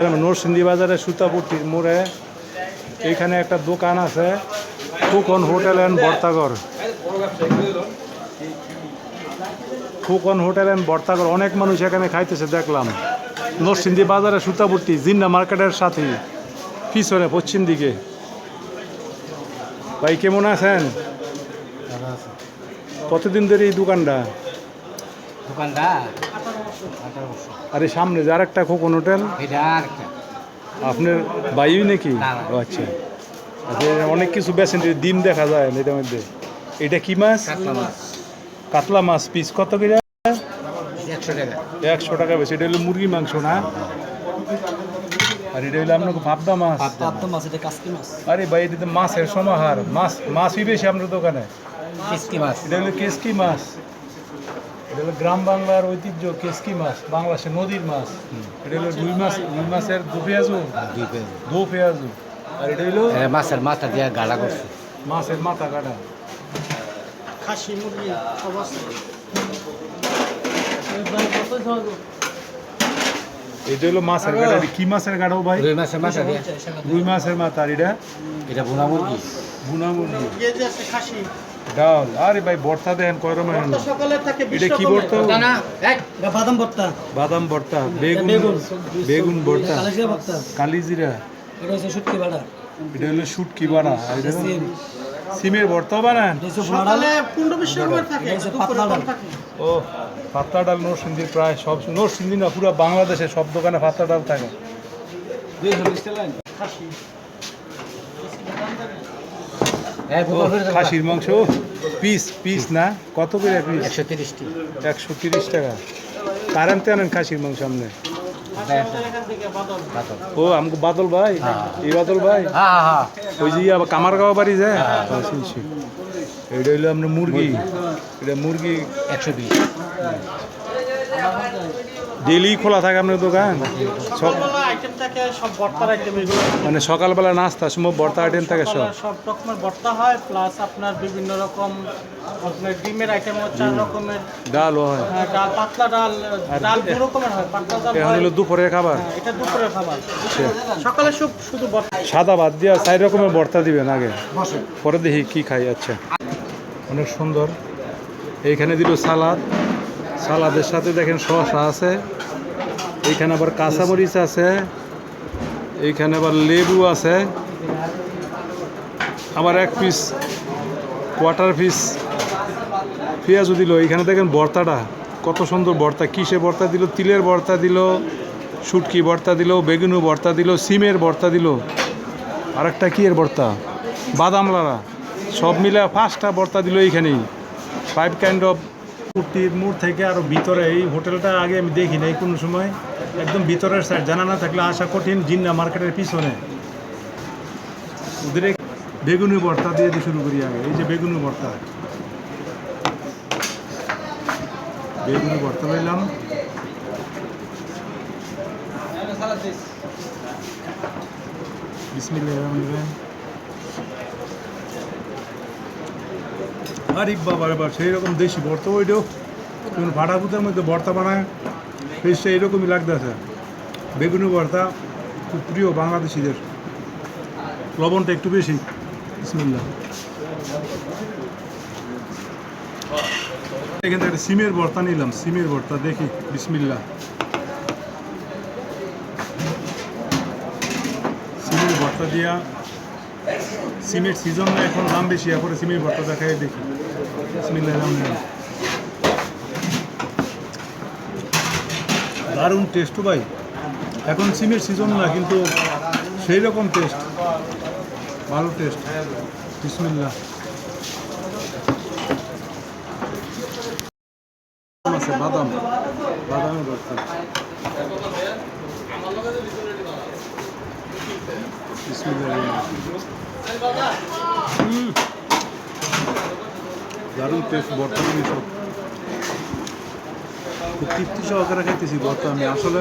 নরসিংদী বাজারে সুতাপুটির মোড়ে এখানে একটা দোকান আছে ফুকন হোটেল অ্যান্ড বর্তাগর ফুকন হোটেল অ্যান্ড বর্তাগর অনেক মানুষ এখানে খাইতেছে দেখলাম। নরসিংদী বাজারে সুতাপুটি জিন্না মার্কেটের সাথে পিছনে পশ্চিম দিকে। ভাই কেমন আছেন? কতদিন ধরে এই দোকানটা? দোকানটা আর সামনে যার একটা খোকন হোটেল? আপনার বাইই নাকি? আচ্ছা। আচ্ছা অনেক কিছু বেছেন ডিম দেখা যায় এটার মধ্যে। এটা কি মাছ? কাতলা মাছ। পিস কত করে? একশো টাকা। একশো টাকা বেশি। এটা হলো মুরগি মাংস না? আর এটা হলো মাছ? পাবদা মাছ। এটা কাসকি মাছ। আরে ভাই এটা তো মাছের সমাহার। মাছ মাছই বেশি আপনার দোকানে। কিসকি মাছ। এটা হলো কেসকি মাছ। এটা হলো গ্রাম বাংলার ঐতিহ্য কেসকি মাছ বাংলাদেশের নদীর মাছ। এটা হলো রুই মাছ রুই মাছের দু পেঁয়াজু দুই দু পেঁয়াজু আর এটা হলো মাছের মাথা দিয়ে গাড়া করছে। মাছের মাথা কাটা খাসি মুরগি সব এটা হলো মাছের গাড়া। কি মাছের গাড়াও ভাই? রুই মাছের মাথা দিয়ে। রুই মাছের মাথা। আর এটা? এটা বোনা মুরগি। বুনা মুরগি। খাসি। ডাল। আরে ভাই ভর্তা দেন কয় সকালে থাকে এটা কি। ভর্তা? না এক বাদাম ভর্তা। বাদাম ভর্তা বেগুন বেগুন। ভর্তা। কালাজিরা ভর্তা। কালিজিরা। এটা হচ্ছে শুটকি বাড়া। এটা হলো শুটকি বানা এটা সিমের ভর্তা বানান? সকালে রকমের থাকে ও পাতলা ডাল নরসিংদীর প্রায় সব নরসিংদী না পুরো বাংলাদেশে সব দোকানে পাতলা ডাল থাকে। খাসির মাংস পিস পিস না? কত করে পিস একশো তিরিশটি। একশো তিরিশ টাকা। কারেন্ট আনেন খাসির মাংস এখান থেকে বাদল ও আমাকে বাদল ভাই। হ্যাঁ। এই বাদল ভাই? হ্যাঁ হ্যাঁ হ্যাঁ। ওই যে আবার কামারগাঁও বাড়ি যায় হ্যাঁ, শুনছি। এইটা হইল আপনার মুরগি। এটা মুরগি। একশো বিশ। ডেলি খোলা থাকে আপনার দোকান? সব থাকে সব ভর্তার আইটেম এগুলো মানে সকালবেলা নাস্তা সময় বর্তা আইটেম থাকে সব? সব রকমের ভর্তা হয় প্লাস আপনার বিভিন্ন রকম আপনার ডিমের আইটেম চার রকমের। ডালও হয়। হ্যাঁ, ডাল পাতলা ডাল ডাল দু রকমের হয় পাতলা ডাল হয় হলো দুপুরের খাবার? হ্যাঁ, এটা দুপুরের খাবার। সকালে সব শুধু ভর্তা। সাদা ভাত দিয়ে চার রকমের ভর্তা দিবেন আগে? পরে দেখি কি খাই আচ্ছা। অনেক সুন্দর। এইখানে দিল সালাদ। সালাদের সাথে দেখেন শসা আছে। এইখানে আবার কাঁচামরিচ আছে। এইখানে আবার লেবু আছে। আবার এক পিস কোয়ার্টার পিস পেঁয়াজও দিল। এইখানে দেখেন ভর্তাটা, কত সুন্দর ভর্তা। কিসে ভর্তা দিল? তিলের ভর্তা দিল, শুটকি ভর্তা দিল, বেগুনু ভর্তা দিল, সিমের ভর্তা দিল। আরেকটা কি এর ভর্তা? বাদাম লাড়া। সব মিলে পাঁচটা ভর্তা দিল এইখানেই। ফাইভ কাইন্ড অফ কুর্তির মোড় থেকে আরও ভিতরে এই হোটেলটা আগে আমি দেখি নাই কোনো সময়। একদম ভিতরের সাইড জানা না থাকলে আসা কঠিন, জিন্না মার্কেটের পিছনে। ওদের বেগুনি ভর্তা দিয়ে দিয়ে শুরু করি আগে, এই যে বেগুনি ভর্তা। বেগুনি ভর্তা পেলাম বিসমিল্লাহ আরে বাবা সেই রকম দেশি ভর্তা, ওইটাও কোন ভাড়া মধ্যে ভর্তা বানায়। ফেসটা এরকমই লাগতেছে বেগুনি ভর্তা, খুব প্রিয় বাংলাদেশিদের। লবণটা একটু বেশি। বিসমিল্লাহ। এখান থেকে সিমের ভর্তা নিলাম। সিমের ভর্তা দেখি। বিসমিল্লা সিমের ভর্তা দিয়া সিমের সিজন এখন দাম বেশি এখন সিমের ভর্তা দেখাই দেখি। বিসমিল্লাহ দারুণ টেস্ট ভাই। এখন সিমের সিজন না, কিন্তু সেই রকম টেস্ট ভালো টেস্ট বিসমিল্লাহ। আছে, বাদাম। বাদামের ভর্তা। দারুণ টেস্ট বর্তমানে সব। খুব তৃপ্তি সহকারে খাইতেছি বর্তা আমি আসলে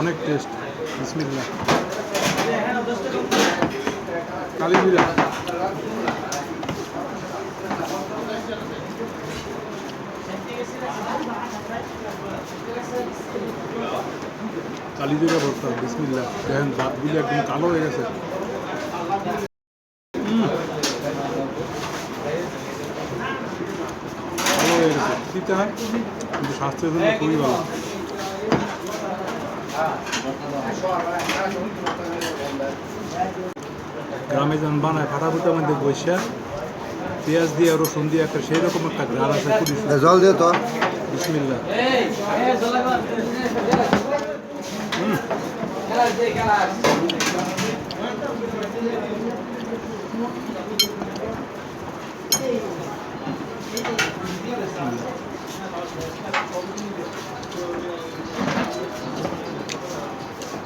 অনেক টেস্ট বিসমিল্লা কালীবিরা কালিজিরা ভর্তা বিসমিল্লা দেখেন ভাতগুলি একদম কালো হয়ে গেছে। ভালো হয়ে গেছে তিতা কিন্তু স্বাস্থ্যের জন্য খুবই ভালো গ্রামে যেমন বানায় ফাটাফুটার মধ্যে বৈশা পেঁয়াজ দিয়ে রসুন দিয়ে একটা সেই রকম একটা গ্রাম আছে সুন্দর। জল দিও তো বিসমিল্লা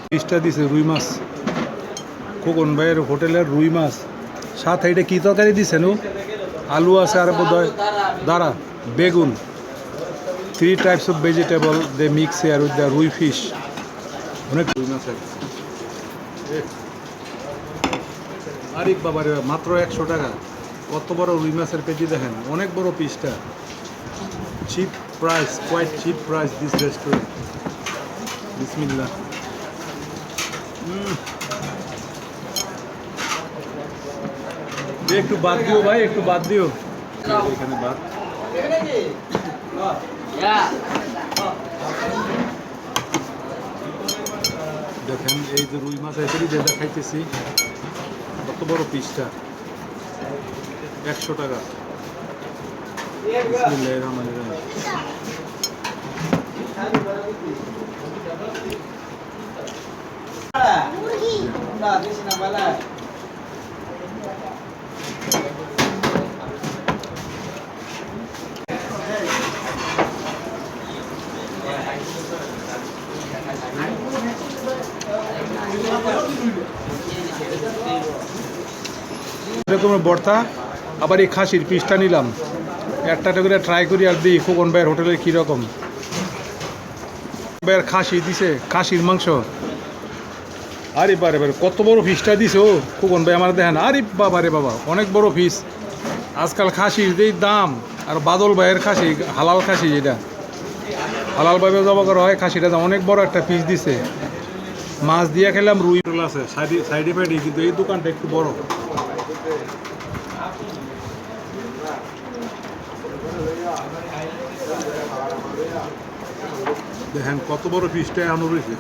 পিসটা দিছে রুই মাছ। খোকন ভাইয়ের হোটেলের রুই মাছ। সাথে এটা কী তরকারি দিছে নো? আলু আছে আর বোধহয় দাঁড়া, বেগুন। Three types of vegetable they mix here with the rui fish অনেক রুই মাছ আরে বাবারে, মাত্র একশো টাকা। কত বড় রুই মাছের পেটি দেখেন? অনেক বড় পিসটা cheap price quite cheap price this restaurant Bismillah একটু বাদ দিও ভাই একটু বাদ দিও। এখানে বাদ। দেখেন এই যে রুই মাছ এসেরই যে দেখাইতেছি কত বড় পিসটা? একশো টাকা। এরকমের বর্তা আবার এই খাসির পিসটা নিলাম। একটা করে ট্রাই করি আর দিই, খোকন ভাইয়ের হোটেলের কীরকম? ভাইয়ের খাসি দিছে, খাসির মাংস। আরে বারে বারে, কত বড় ফিসটা দিছে ও, খোকন ভাই আমার দেখেন। আরে বাবা রে বাবা, অনেক বড় ফিস আজকাল খাসির যেই দাম, আর বাদল ভাইয়ের খাসি, হালাল খাসি যেটা। হালালভাবে জবা করা হয়, খাসিটা দাম অনেক বড় একটা পিস দিছে। মাছ দিয়ে খেলাম রুই আছে, সাইডে সাইডে ফাইডে, কিন্তু এই দোকানটা একটু বড়। দেখেন কত বড় পিসটা আনো রয়েছে।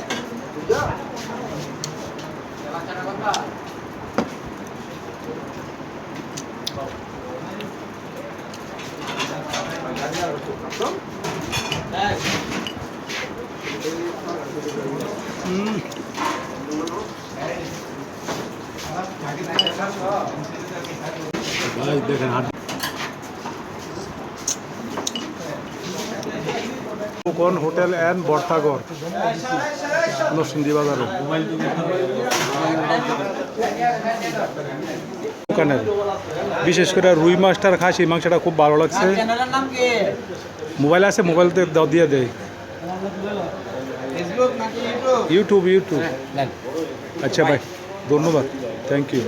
হুম ভাই দেখেন কোন হোটেল অ্যান্ড বর্তাগর নরসিংদী বাজারে দোকানের। বিশেষ করে রুই মাছটার খাসি মাংসটা খুব ভালো লাগছে। মোবাইল আছে মোবাইলতে দাও দিয়ে দেয় ইউটিউব? YouTube YouTube. আচ্ছা ভাই ধন্যবাদ। Thank you